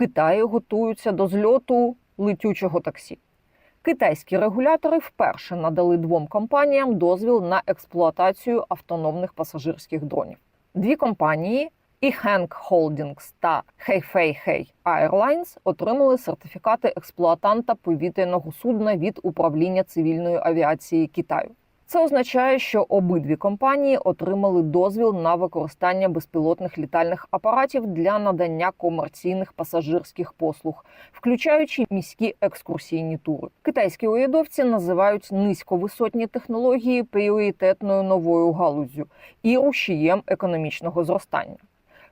Китаї готуються до зльоту летючого таксі. Китайські регулятори вперше надали двом компаніям дозвіл на експлуатацію автономних пасажирських дронів. Дві компанії eHang Holdings та Hei Airlines отримали сертифікати експлуатанта повітряного судна від управління цивільної авіації Китаю. Це означає, що обидві компанії отримали дозвіл на використання безпілотних літальних апаратів для надання комерційних пасажирських послуг, включаючи міські екскурсійні тури. Китайські урядовці називають низьковисотні технології пріоритетною новою галуззю і рушієм економічного зростання.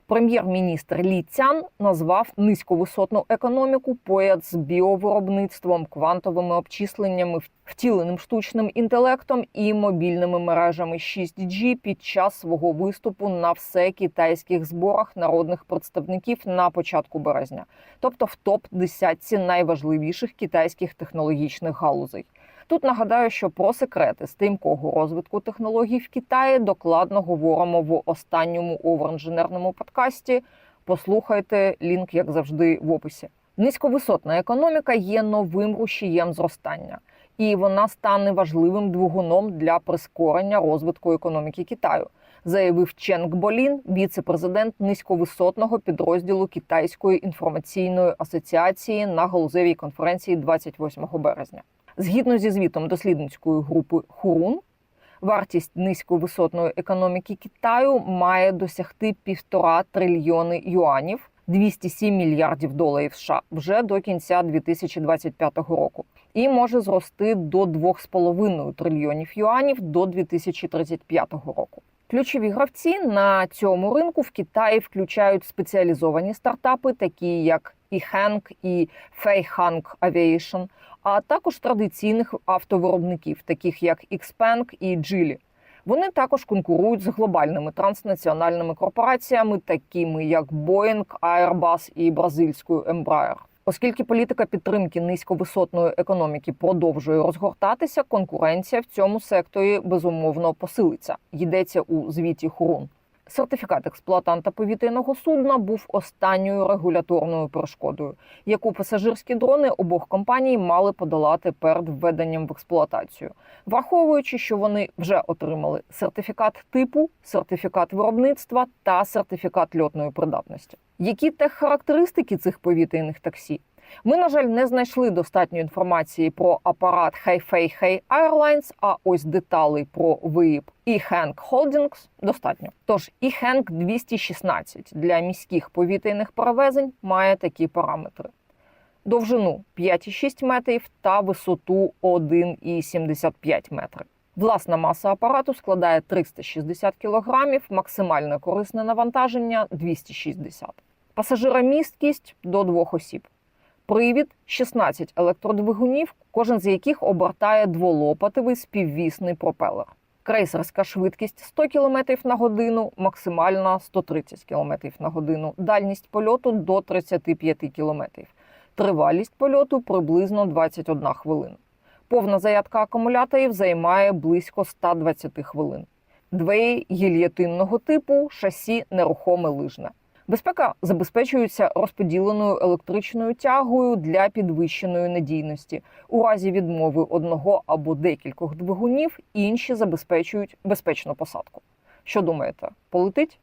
Прем'єр-міністр Лі Цян назвав низьковисотну економіку поряд з біовиробництвом, квантовими обчисленнями, втіленим штучним інтелектом і мобільними мережами 6G під час свого виступу на всекитайських зборах народних представників на початку березня, тобто в топ 10 найважливіших китайських технологічних галузей. Тут нагадаю, що про секрети стрімкого розвитку технологій в Китаї докладно говоримо в останньому овerinженерному подкасті. Послухайте лінк, як завжди, в описі. Низьковисотна економіка є новим рушієм зростання, і вона стане важливим двигуном для прискорення розвитку економіки Китаю, заявив Ченг Болін, віце-президент низьковисотного підрозділу Китайської інформаційної асоціації на галузевій конференції 28 березня. Згідно зі звітом дослідницької групи Хурун, вартість низьковисотної економіки Китаю має досягти півтора трильйони юанів, 207 мільярдів доларів США вже до кінця 2025 року, і може зрости до 2,5 трильйонів юанів до 2035 року. Ключові гравці на цьому ринку в Китаї включають спеціалізовані стартапи, такі як eHang і Feihang Aviation, а також традиційних автовиробників, таких як Xpeng і Geely. Вони також конкурують з глобальними транснаціональними корпораціями, такими як Boeing, Airbus і бразильською Embraer. Оскільки політика підтримки низьковисотної економіки продовжує розгортатися, конкуренція в цьому секторі безумовно посилиться. Йдеться у звіті Хурун. Сертифікат експлуатанта повітряного судна був останньою регуляторною перешкодою, яку пасажирські дрони обох компаній мали подолати перед введенням в експлуатацію, враховуючи, що вони вже отримали сертифікат типу, сертифікат виробництва та сертифікат льотної придатності. Які теххарактеристики цих повітряних таксі? Ми, на жаль, не знайшли достатньо інформації про апарат Heifei Hei Airlines, а ось деталей про ВИП eHang Holdings достатньо. Тож eHang 216 для міських повітряних перевезень має такі параметри: довжину 5,6 метрів та висоту 1,75 метри. Власна маса апарату складає 360 кг, максимальне корисне навантаження 260 Пасажиромісткість до двох осіб. Привід 16 електродвигунів, кожен з яких обертає дволопатевий співвісний пропелер. Крейсерська швидкість 100 км на годину, максимальна 130 км на годину, дальність польоту до 35 км, тривалість польоту приблизно 21 хвилина. Повна зарядка акумуляторів займає близько 120 хвилин. Двері гільєтинного типу, шасі нерухоме лижне. Безпека забезпечується розподіленою електричною тягою для підвищеної надійності. У разі відмови одного або декількох двигунів інші забезпечують безпечну посадку. Що думаєте, полетить?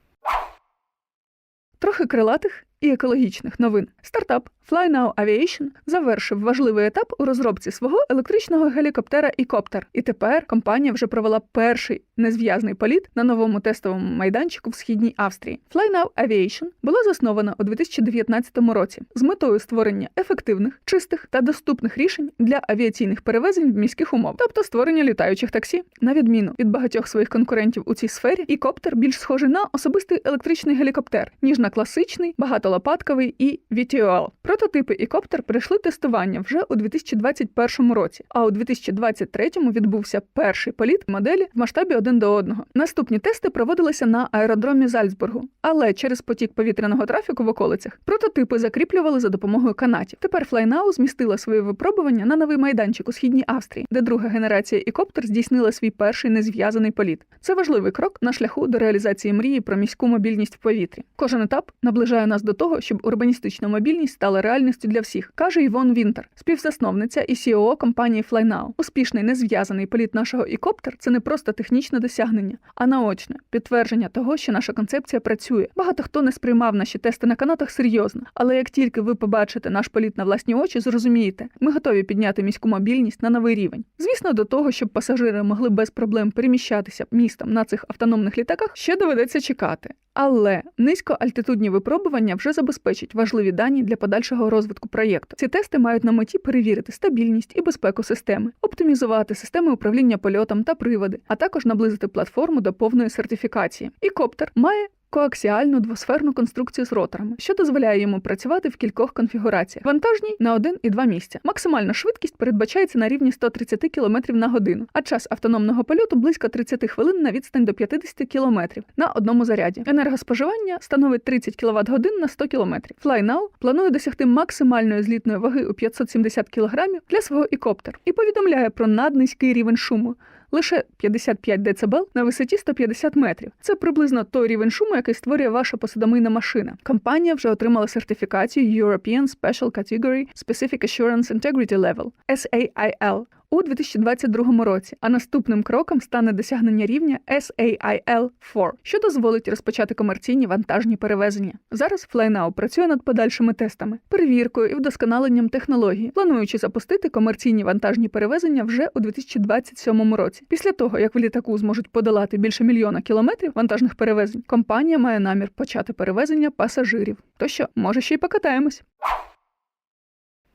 Трохи крилатих і екологічних новин. Стартап FlyNow Aviation завершив важливий етап у розробці свого електричного гелікоптера «Ікоптер». І тепер компанія вже провела перший незв'язний політ на новому тестовому майданчику в східній Австрії. FlyNow Aviation була заснована у 2019 році з метою створення ефективних, чистих та доступних рішень для авіаційних перевезень в міських умовах, тобто створення літаючих таксі. На відміну від багатьох своїх конкурентів у цій сфері, «Ікоптер» більш схожий на особистий електричний гелікоптер, ніж на класичний, багатолопатковий і VTOL. Прототипи «Ікоптер» пройшли тестування вже у 2021 році, а у 2023 відбувся перший політ моделі в масштабі один до одного. Наступні тести проводилися на аеродромі Зальцбургу, але через потік повітряного трафіку в околицях прототипи закріплювали за допомогою канатів. Тепер Flynow змістила свої випробування на новий майданчик у східній Австрії, де друга генерація «Ікоптер» здійснила свій перший незв'язаний політ. Це важливий крок на шляху до реалізації мрії про міську мобільність в повітрі. Кожен етап наближає нас до того, щоб урбаністична мобільність стала реальністю для всіх, каже Івон Вінтер, співзасновниця і CEO компанії FlyNow. Успішний незв'язаний політ нашого ікоптер це не просто технічне досягнення, а наочне підтвердження того, що наша концепція працює. Багато хто не сприймав наші тести на канатах серйозно, але як тільки ви побачите наш політ на власні очі, зрозумієте, ми готові підняти міську мобільність на новий рівень. Звісно, до того, щоб пасажири могли без проблем переміщатися містом на цих автономних літаках, ще доведеться чекати. Але низькоальтитудні випробування вже забезпечать важливі дані для подальшого розвитку проєкту. Ці тести мають на меті перевірити стабільність і безпеку системи, оптимізувати системи управління польотом та приводи, а також наблизити платформу до повної сертифікації. І коптер має коаксіальну двосферну конструкцію з роторами, що дозволяє йому працювати в кількох конфігураціях. Вантажній на один і два місця. Максимальна швидкість передбачається на рівні 130 км на годину, а час автономного польоту близько 30 хвилин на відстань до 50 км на одному заряді. Енергоспоживання становить 30 кВт годин на 100 км. FlyNow планує досягти максимальної злітної ваги у 570 кг для свого ікоптер і повідомляє про наднизький рівень шуму. Лише 55 дБ на висоті 150 метрів. Це приблизно той рівень шуму, який створює ваша посудомийна машина. Компанія вже отримала сертифікацію European Special Category Specific Assurance Integrity Level SAIL у 2022 році, а наступним кроком стане досягнення рівня SAIL-4, що дозволить розпочати комерційні вантажні перевезення. Зараз FlyNow працює над подальшими тестами, перевіркою і вдосконаленням технології, плануючи запустити комерційні вантажні перевезення вже у 2027 році. Після того, як в літаку зможуть подолати більше мільйона кілометрів вантажних перевезень, компанія має намір почати перевезення пасажирів. То що, може ще й покатаємось.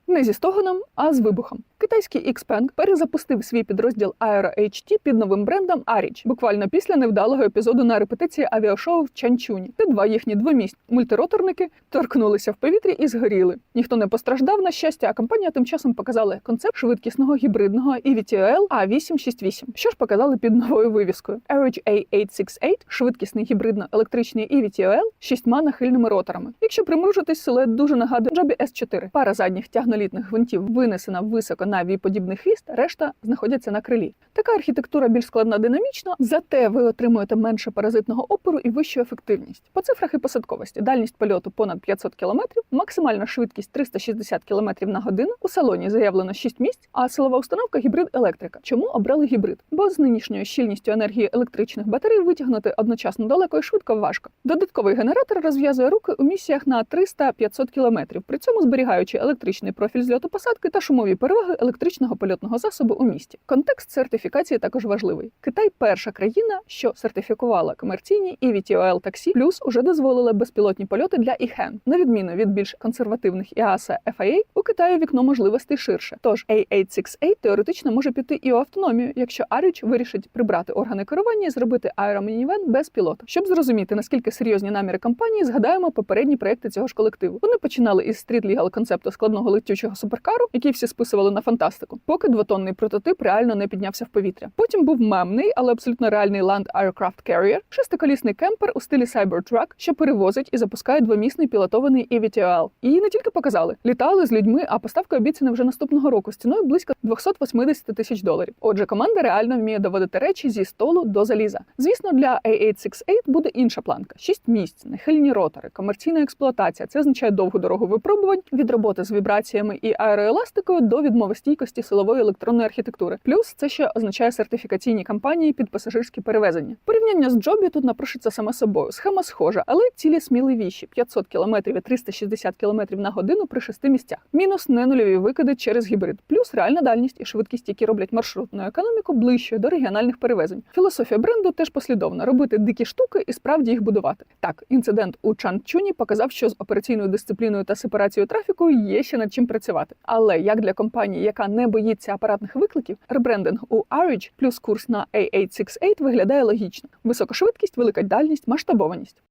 Не зі стогоном, а з вибухом. Китайський Xpeng перезапустив свій підрозділ Aero HT під новим брендом Arich, буквально після невдалого епізоду на репетиції авіашоу в Чанчуні, де два їхні двомісні мультироторники торкнулися в повітрі і згоріли. Ніхто не постраждав на щастя, а компанія тим часом показала концепт швидкісного гібридного E EVTOL A868, що ж показали під новою вивіскою. Arich A868 – швидкісний гібридно-електричний E EVTOL з шістьма нахильними роторами. Якщо примружитись, силует дуже нагадує Joby S4. Пара задніх тягнолітних гвинтів винесена високо на віподібний хвіст, решта знаходяться на крилі. Така архітектура більш складна динамічно, зате ви отримуєте менше паразитного опору і вищу ефективність. По цифрах і посадковості дальність польоту понад 500 км, максимальна швидкість 360 км на годину. У салоні заявлено 6 місць, а силова установка гібрид електрика. Чому обрали гібрид? Бо з нинішньою щільністю енергії електричних батарей витягнути одночасно далеко і швидко важко. Додатковий генератор розв'язує руки у місіях на 300-500 км, при цьому зберігаючи електричний профіль зльоту посадки та шумові переваги електричного польотного засобу у місті. Контекст сертифікації також важливий. Китай перша країна, що сертифікувала комерційні і VTOL таксі, плюс уже дозволила безпілотні польоти для іхен. На відміну від більш консервативних EASA FAA, у Китаю вікно можливостей ширше. Тож A868 теоретично може піти і у автономію, якщо Arich вирішить прибрати органи керування і зробити аеромінівен без пілота. Щоб зрозуміти наскільки серйозні наміри компанії, згадаємо попередні проекти цього ж колективу. Вони починали із стріт-лігал концепту складного летючого суперкару, який всі списували на фантастику, поки двотонний прототип реально не піднявся в повітря. Потім був мемний, але абсолютно реальний Land Aircraft Carrier, шестиколісний кемпер у стилі Cybertruck, що перевозить і запускає двомісний пілотований EVTOL. Її не тільки показали, літали з людьми, а поставка обіцяна вже наступного року з ціною близько 280 тисяч доларів. Отже, команда реально вміє доводити речі зі столу до заліза. Звісно, для A868 буде інша планка: 6 місць, нахильні ротори, комерційна експлуатація. Це означає довгу дорогу випробувань від роботи з вібраціями і аероеластикою до відмовостійкості силової електронної архітектури. Плюс це ще означає сертифікаційні кампанії під пасажирські перевезення. Порівняння з Джобі тут напрошується саме собою. Схема схожа, але цілі сміливіші 500 км і 360 км на годину при шести місцях. Мінус не нульові викиди через гібрид, плюс реальна дальність і швидкість, які роблять маршрутну економіку ближчою до регіональних перевезень. Філософія бренду теж послідовна: робити дикі штуки і справді їх будувати. Так, інцидент у Чанчуні показав, що з операційною дисципліною та сепарацією трафіку є ще над чим працювати. Але як для компанії, яка не боїться апаратних викликів, ребрендинг у Arridge плюс курс на A868 виглядає логічно: висока швидкість, велика дальність, масштабованість.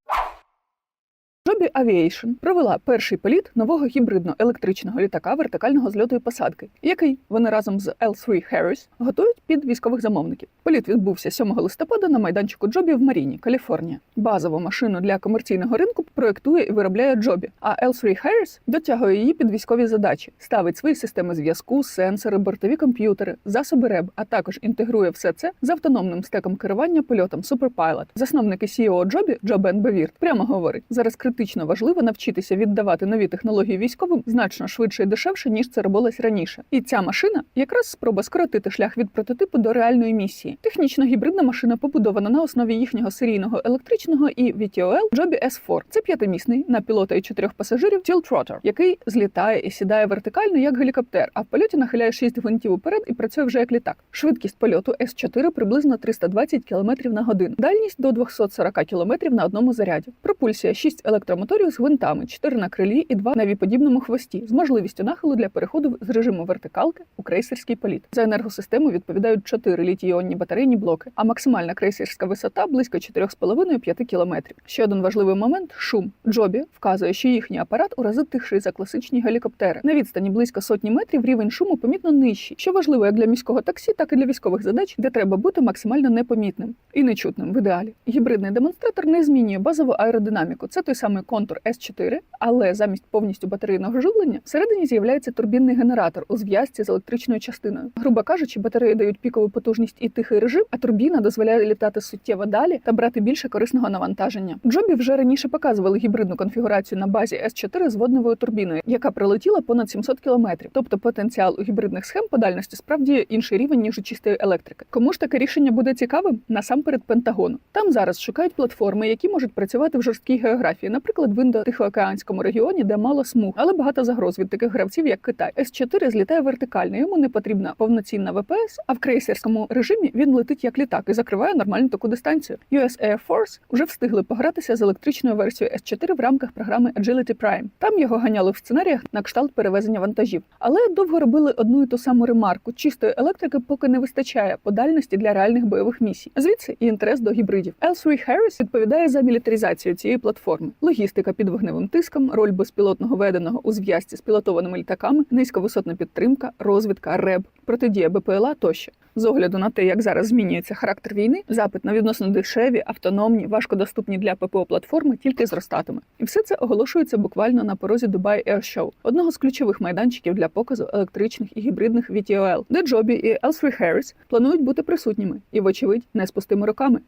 Joby Aviation провела перший політ нового гібридно-електричного літака вертикального зльоту і посадки, який вони разом з L3 Harris готують під військових замовників. Політ відбувся 7 листопада на майданчику Джобі в Маріні, Каліфорнія. Базову машину для комерційного ринку проектує і виробляє Джобі, а L3 Harris дотягує її під військові задачі, ставить свої системи зв'язку, сенсори, бортові комп'ютери, засоби РЕБ, а також інтегрує все це з автономним стеком керування польотом Superpilot. Засновник і CEO Джобі Джо Бен Бевірт прямо говорить: зараз критично важливо навчитися віддавати нові технології військовим значно швидше і дешевше, ніж це робилось раніше. І ця машина якраз спроба скоротити шлях від прототипу до реальної місії. Технічно гібридна машина побудована на основі їхнього серійного електричного і VTOL Joby S4. Це п'ятимісний на пілота і чотирьох пасажирів Tiltrotor, який злітає і сідає вертикально як гелікоптер, а в польоті нахиляє 6 гвинтів уперед і працює вже як літак. Швидкість польоту С4 приблизно 320 км на годину, дальність до 240 км на одному заряді. Пропульсія 6 електромоторів з гвинтами, 4 на крилі і 2 на віподібному хвості, з можливістю нахилу для переходу з режиму вертикалки у крейсерський політ. За енергосистему відповідають 4 літій-іонні батарейні блоки, а максимальна крейсерська висота близько 4,5-5 км. Ще один важливий момент шум. Джобі вказує, що їхній апарат у рази тихший за класичні гелікоптери. На відстані близько сотні метрів рівень шуму помітно нижчий, що важливо як для міського таксі, так і для військових задач, де треба бути максимально непомітним і нечутним в ідеалі. Гібридний демонстратор не змінює базову аеродинаміку. Це той самий контур S4, але замість повністю батарейного живлення всередині з'являється турбінний генератор у зв'язці з електричною частиною. Грубо кажучи, батареї дають пікову потужність і тихий режим, а турбіна дозволяє літати суттєво далі та брати більше корисного навантаження. Джобі вже раніше показували гібридну конфігурацію на базі S4 з водневою турбіною, яка пролетіла понад 700 кілометрів. Тобто потенціал у гібридних схем по дальності справді інший рівень ніж у чистої електрики. Кому ж таке рішення буде цікавим? Насамперед Пентагону. Там зараз шукають платформи, які можуть працювати в жорсткій географії, наприклад, в індо-тихоокеанському регіоні, де мало смуг, але багато загроз від таких гравців, як Китай. С4 злітає вертикально, йому не потрібна повноцінна ВПС, а в крейсерському режимі він летить як літак і закриває нормальну таку дистанцію. US Air Force вже встигли погратися з електричною версією С4 в рамках програми Agility Prime. Там його ганяли в сценаріях на кшталт перевезення вантажів, але довго робили одну і ту саму ремарку: чистої електрики поки не вистачає по дальності для реальних бойових місій. Звідси і інтерес до гібридів. L3 Harris відповідає за мілітаризацію цієї платформи. Логістика під вогневим тиском, роль безпілотного веденого у зв'язці з пілотованими літаками, низьковисотна підтримка, розвідка, РЕБ, протидія БПЛА тощо. З огляду на те, як зараз змінюється характер війни, запит на відносно дешеві, автономні, важкодоступні для ППО платформи тільки зростатиме. І все це оголошується буквально на порозі Dubai Air Show, одного з ключових майданчиків для показу електричних і гібридних VTOL, де Джобі і L3 Harris планують бути присутніми і, вочевидь, не з пустими руками.